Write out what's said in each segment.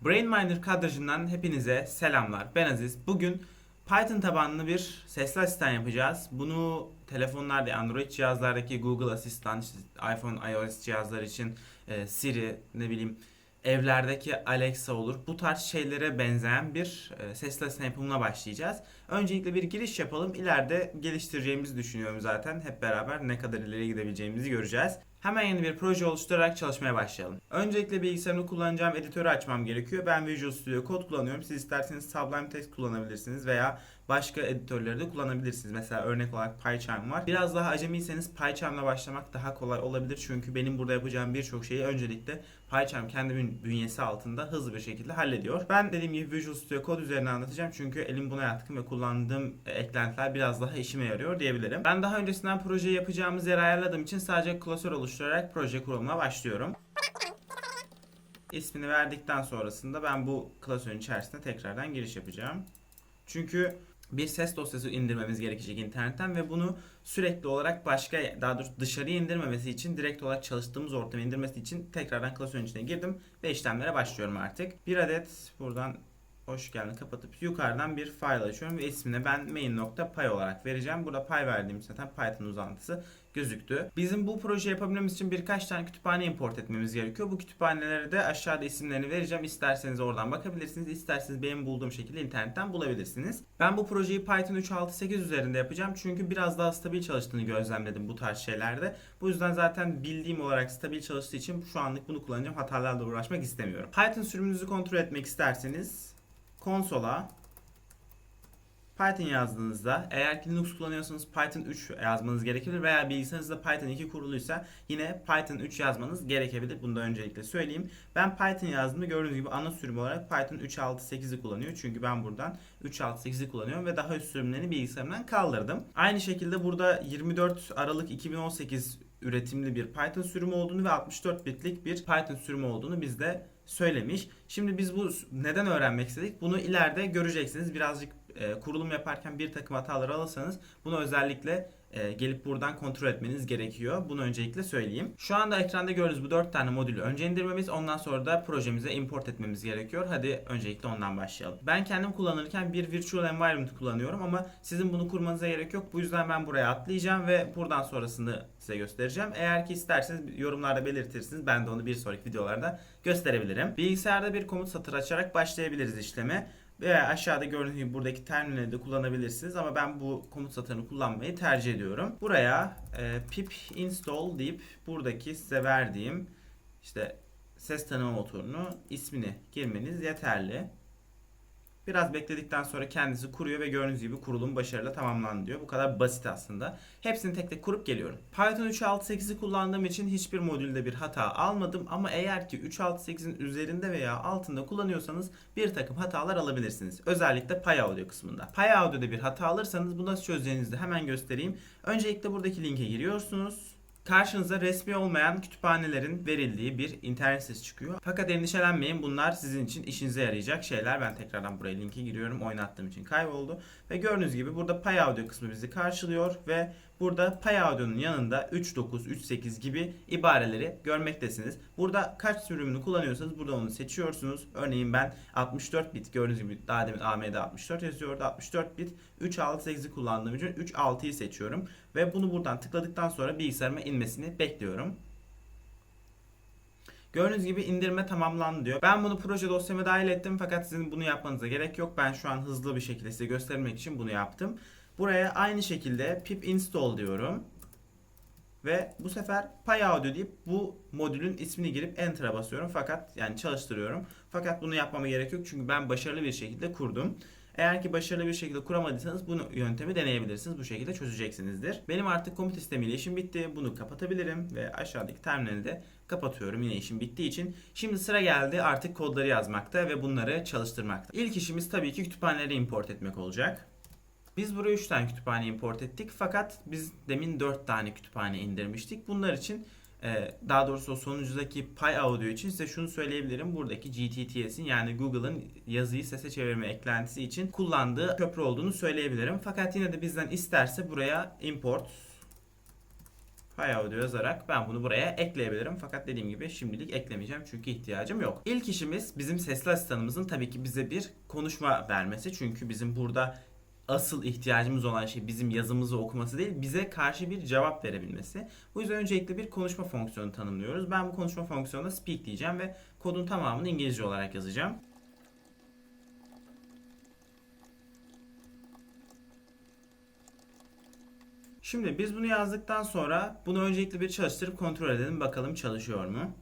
BrainMiner kadrajından hepinize selamlar. Ben Aziz. Bugün Python tabanlı bir sesli asistan yapacağız. Bunu telefonlarda, Android cihazlardaki Google Asistan, işte iPhone, iOS cihazlar için e, Siri, ne bileyim evlerdeki Alexa olur. Bu tarz şeylere benzeyen bir e, sesli asistan yapımına başlayacağız. Öncelikle bir giriş yapalım. İleride geliştireceğimizi düşünüyorum zaten. Hep beraber ne kadar ileri gidebileceğimizi göreceğiz. Hemen yeni bir proje oluşturarak çalışmaya başlayalım. Öncelikle bilgisayarımda kullanacağım editörü açmam gerekiyor. Ben Visual Studio Code kullanıyorum. Siz isterseniz Sublime Text kullanabilirsiniz veya başka editörleri de kullanabilirsiniz. Mesela örnek olarak PyCharm var. Biraz daha acemiyseniz PyCharm'la başlamak daha kolay olabilir. Çünkü benim burada yapacağım birçok şeyi öncelikle PyCharm kendi bün- bünyesi altında hızlı bir şekilde hallediyor. Ben dediğim gibi Visual Studio Code üzerine anlatacağım. Çünkü elim buna yatkın ve kullandığım eklentiler biraz daha işime yarıyor diyebilirim. Ben daha öncesinden projeyi yapacağımız yeri ayarladığım için sadece klasör oluşturarak proje kurulumuna başlıyorum. İsmini verdikten sonrasında ben bu klasörün içerisine tekrardan giriş yapacağım. Çünkü bir ses dosyası indirmemiz gerekecek internetten ve bunu sürekli olarak başka daha doğrusu dışarıya indirmemesi için direkt olarak çalıştığımız ortama indirmesi için tekrardan klasörün içine girdim ve işlemlere başlıyorum artık. Bir adet buradan hoş geldin kapatıp yukarıdan bir file açıyorum ve ismini ben main.py olarak vereceğim. Burada py verdiğim zaten Python uzantısı gözüktü. Bizim bu proje yapabilmemiz için birkaç tane kütüphane import etmemiz gerekiyor. Bu kütüphaneleri de aşağıda isimlerini vereceğim. İsterseniz oradan bakabilirsiniz. İsterseniz benim bulduğum şekilde internetten bulabilirsiniz. Ben bu projeyi Python 3.6.8 üzerinde yapacağım. Çünkü biraz daha stabil çalıştığını gözlemledim bu tarz şeylerde. Bu yüzden zaten bildiğim olarak stabil çalıştığı için şu anlık bunu kullanacağım. Hatalarla uğraşmak istemiyorum. Python sürümünüzü kontrol etmek isterseniz konsola Python yazdığınızda eğer ki Linux kullanıyorsanız Python 3 yazmanız gerekebilir veya bilgisayarınızda Python 2 kuruluysa yine Python 3 yazmanız gerekebilir. Bunu da öncelikle söyleyeyim. Ben Python yazdığımda gördüğünüz gibi ana sürüm olarak Python 3.6.8'i kullanıyor. Çünkü ben buradan 3.6.8'i kullanıyorum ve daha üst sürümlerini bilgisayarımdan kaldırdım. Aynı şekilde burada 24 Aralık 2018 üretimli bir Python sürümü olduğunu ve 64 bitlik bir Python sürümü olduğunu bizde söylemiş. Şimdi biz bu neden öğrenmek istedik? Bunu ileride göreceksiniz. Birazcık e, kurulum yaparken bir takım hatalar alırsanız bunu özellikle e, gelip buradan kontrol etmeniz gerekiyor. Bunu öncelikle söyleyeyim. Şu anda ekranda gördüğünüz bu 4 tane modülü önce indirmemiz ondan sonra da projemize import etmemiz gerekiyor. Hadi öncelikle ondan başlayalım. Ben kendim kullanırken bir virtual environment kullanıyorum ama sizin bunu kurmanıza gerek yok. Bu yüzden ben buraya atlayacağım ve buradan sonrasını size göstereceğim. Eğer ki isterseniz yorumlarda belirtirsiniz. Ben de onu bir sonraki videolarda gösterebilirim. Bilgisayarda bir komut satır açarak başlayabiliriz işleme. Veya aşağıda gördüğünüz gibi buradaki terminali de kullanabilirsiniz ama ben bu komut satırını kullanmayı tercih ediyorum. Buraya e, pip install deyip buradaki size verdiğim işte ses tanıma motorunu ismini girmeniz yeterli. Biraz bekledikten sonra kendisi kuruyor ve gördüğünüz gibi kurulum başarıyla tamamlandı diyor. Bu kadar basit aslında. Hepsini tek tek kurup geliyorum. Python 3.6.8'i kullandığım için hiçbir modülde bir hata almadım ama eğer ki 3.6.8'in üzerinde veya altında kullanıyorsanız bir takım hatalar alabilirsiniz. Özellikle PyAudio kısmında. PyAudio'da bir hata alırsanız bu nasıl çözeceğinizi hemen göstereyim. Öncelikle buradaki linke giriyorsunuz. Karşınıza resmi olmayan kütüphanelerin verildiği bir internet sitesi çıkıyor. Fakat endişelenmeyin bunlar sizin için işinize yarayacak şeyler. Ben tekrardan buraya linke giriyorum. Oynattığım için kayboldu. Ve gördüğünüz gibi burada PyAudio kısmı bizi karşılıyor ve burada PyAudio'nun yanında 3.9, 3.8 gibi ibareleri görmektesiniz. Burada kaç sürümünü kullanıyorsanız burada onu seçiyorsunuz. Örneğin ben 64 bit gördüğünüz gibi daha demin AMD 64 yazıyordu. 64 bit 3.6.8'i kullandığım için 3.6'yı seçiyorum. Ve bunu buradan tıkladıktan sonra bilgisayarıma inmesini bekliyorum. Gördüğünüz gibi indirme tamamlandı diyor. Ben bunu proje dosyama dahil ettim fakat sizin bunu yapmanıza gerek yok. Ben şu an hızlı bir şekilde size göstermek için bunu yaptım. Buraya aynı şekilde pip install diyorum. Ve bu sefer PyAudio deyip bu modülün ismini girip Enter'a basıyorum. Fakat yani çalıştırıyorum. Fakat bunu yapmama gerek yok çünkü ben başarılı bir şekilde kurdum. Eğer ki başarılı bir şekilde kuramadıysanız bunu yöntemi deneyebilirsiniz. Bu şekilde çözeceksinizdir. Benim artık komut sistemiyle işim bitti. Bunu kapatabilirim ve aşağıdaki terminali de kapatıyorum. Yine işim bittiği için. Şimdi sıra geldi artık kodları yazmakta ve bunları çalıştırmakta. İlk işimiz tabii ki kütüphaneleri import etmek olacak. Biz buraya 3 tane kütüphane import ettik fakat biz demin 4 tane kütüphane indirmiştik. Bunlar için e, daha doğrusu sonuncudaki PyAudio için size şunu söyleyebilirim. Buradaki GTTS'in yani Google'ın yazıyı sese çevirme eklentisi için kullandığı köprü olduğunu söyleyebilirim. Fakat yine de bizden isterse buraya import Hi Audio yazarak ben bunu buraya ekleyebilirim. Fakat dediğim gibi şimdilik eklemeyeceğim çünkü ihtiyacım yok. İlk işimiz bizim sesli asistanımızın tabii ki bize bir konuşma vermesi. Çünkü bizim burada asıl ihtiyacımız olan şey bizim yazımızı okuması değil, bize karşı bir cevap verebilmesi. Bu yüzden öncelikle bir konuşma fonksiyonu tanımlıyoruz. Ben bu konuşma fonksiyonuna speak diyeceğim ve kodun tamamını İngilizce olarak yazacağım. Şimdi biz bunu yazdıktan sonra bunu öncelikle bir çalıştırıp kontrol edelim bakalım çalışıyor mu?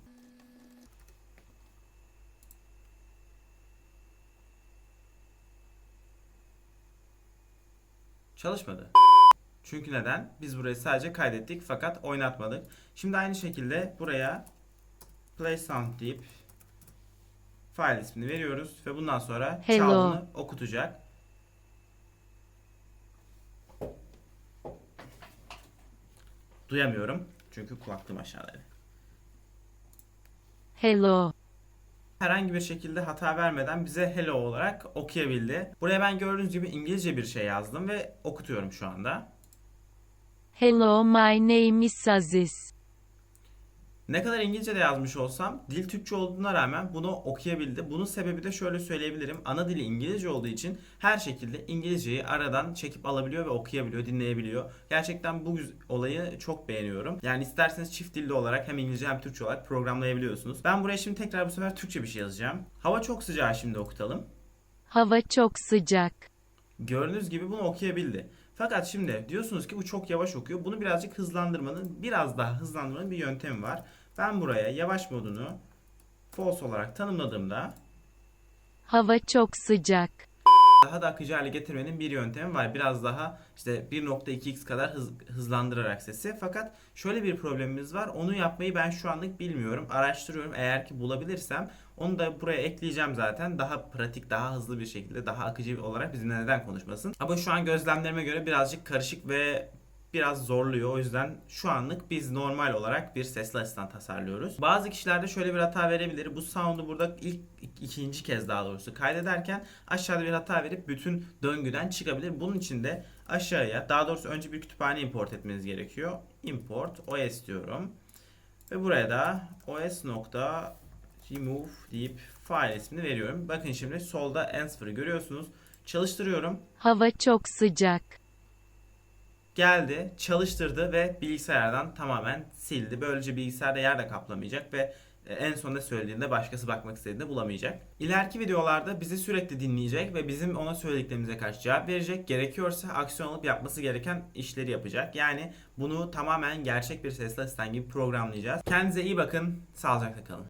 Çalışmadı. Çünkü neden? Biz burayı sadece kaydettik fakat oynatmadık. Şimdi aynı şekilde buraya play sound deyip file ismini veriyoruz ve bundan sonra Hello. çaldığını okutacak. Duyamıyorum çünkü kulaklığım aşağıdaydı. Hello. Herhangi bir şekilde hata vermeden bize hello olarak okuyabildi. Buraya ben gördüğünüz gibi İngilizce bir şey yazdım ve okutuyorum şu anda. Hello, my name is Aziz. Ne kadar İngilizce de yazmış olsam dil Türkçe olduğuna rağmen bunu okuyabildi. Bunun sebebi de şöyle söyleyebilirim. Ana dili İngilizce olduğu için her şekilde İngilizceyi aradan çekip alabiliyor ve okuyabiliyor, dinleyebiliyor. Gerçekten bu olayı çok beğeniyorum. Yani isterseniz çift dilli olarak hem İngilizce hem Türkçe olarak programlayabiliyorsunuz. Ben buraya şimdi tekrar bu sefer Türkçe bir şey yazacağım. Hava çok sıcak şimdi okutalım. Hava çok sıcak. Gördüğünüz gibi bunu okuyabildi. Fakat şimdi diyorsunuz ki bu çok yavaş okuyor. Bunu birazcık hızlandırmanın, biraz daha hızlandırmanın bir yöntemi var. Ben buraya yavaş modunu false olarak tanımladığımda Hava çok sıcak. Daha da akıcı hale getirmenin bir yöntemi var. Biraz daha işte 1.2x kadar hız, hızlandırarak sesi. Fakat şöyle bir problemimiz var. Onu yapmayı ben şu anlık bilmiyorum. Araştırıyorum. Eğer ki bulabilirsem onu da buraya ekleyeceğim zaten. Daha pratik, daha hızlı bir şekilde, daha akıcı olarak bizimle neden konuşmasın. Ama şu an gözlemlerime göre birazcık karışık ve biraz zorluyor. O yüzden şu anlık biz normal olarak bir sesli asistan tasarlıyoruz. Bazı kişilerde şöyle bir hata verebilir. Bu sound'u burada ilk ikinci kez daha doğrusu kaydederken aşağıda bir hata verip bütün döngüden çıkabilir. Bunun için de aşağıya daha doğrusu önce bir kütüphane import etmeniz gerekiyor. Import os diyorum. Ve buraya da os.remove deyip file ismini veriyorum. Bakın şimdi solda answer'ı görüyorsunuz. Çalıştırıyorum. Hava çok sıcak. Geldi, çalıştırdı ve bilgisayardan tamamen sildi. Böylece bilgisayarda yer de kaplamayacak ve e, en sonunda söylediğinde başkası bakmak istediğinde bulamayacak. İleriki videolarda bizi sürekli dinleyecek ve bizim ona söylediklerimize karşı cevap verecek. Gerekiyorsa aksiyon alıp yapması gereken işleri yapacak. Yani bunu tamamen gerçek bir sesli asistan gibi programlayacağız. Kendinize iyi bakın, sağlıcakla kalın.